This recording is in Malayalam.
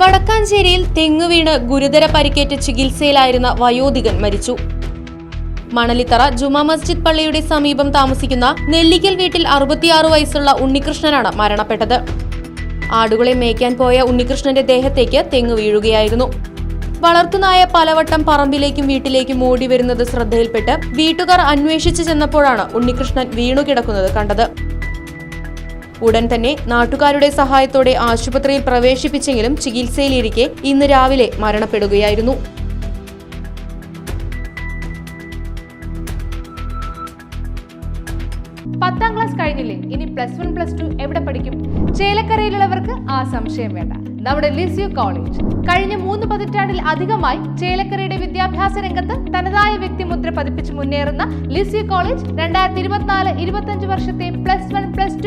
വടക്കാഞ്ചേരിയിൽ തെങ്ങുവീണ് ഗുരുതര പരിക്കേറ്റ് ചികിത്സയിലായിരുന്ന വയോധികൻ മരിച്ചു. മണലിത്തറ ജുമാ മസ്ജിദ് പള്ളിയുടെ സമീപം താമസിക്കുന്ന നെല്ലിക്കൽ വീട്ടിൽ അറുപത്തിയാറ് വയസ്സുള്ള ഉണ്ണികൃഷ്ണനാണ് മരണപ്പെട്ടത്. ആടുകളെ മേയ്ക്കാൻ പോയ ഉണ്ണികൃഷ്ണന്റെ ദേഹത്തേക്ക് തെങ്ങ് വീഴുകയായിരുന്നു. വളർത്തുനായ പലവട്ടം പറമ്പിലേക്കും വീട്ടിലേക്കും ഓടി വരുന്നത് ശ്രദ്ധയിൽപ്പെട്ട് വീട്ടുകാർ അന്വേഷിച്ചു ചെന്നപ്പോഴാണ് ഉണ്ണികൃഷ്ണൻ വീണുകിടക്കുന്നത് കണ്ടത്. ഉടൻ തന്നെ നാട്ടുകാരുടെ സഹായത്തോടെ ആശുപത്രിയിൽ പ്രവേശിപ്പിച്ചെങ്കിലും ചികിത്സയിലിരിക്കെ ഇന്ന് രാവിലെ മരണപ്പെടുകയായിരുന്നു. പത്താം ക്ലാസ് കഴിഞ്ഞില്ലേ? ഇനി പ്ലസ് വൺ പ്ലസ് ടു എവിടെ പഠിക്കും? ചേലക്കരയിലുള്ളവർക്ക് ആ സംശയം വേണ്ട. നമ്മുടെ ലിസ്യു കോളേജ് കഴിഞ്ഞ മൂന്ന് പതിറ്റാണ്ടിൽ അധികമായി ചേലക്കരയുടെ വിദ്യാഭ്യാസ രംഗത്ത് തനതായ വ്യക്തിമുദ്ര പതിപ്പിച്ച് മുന്നേറുന്ന ലിസ്യു കോളേജ് രണ്ടായിരത്തി ഇരുപത്തിനാല് ഇരുപത്തഞ്ച് വർഷത്തെ പ്ലസ് വൺ പ്ലസ്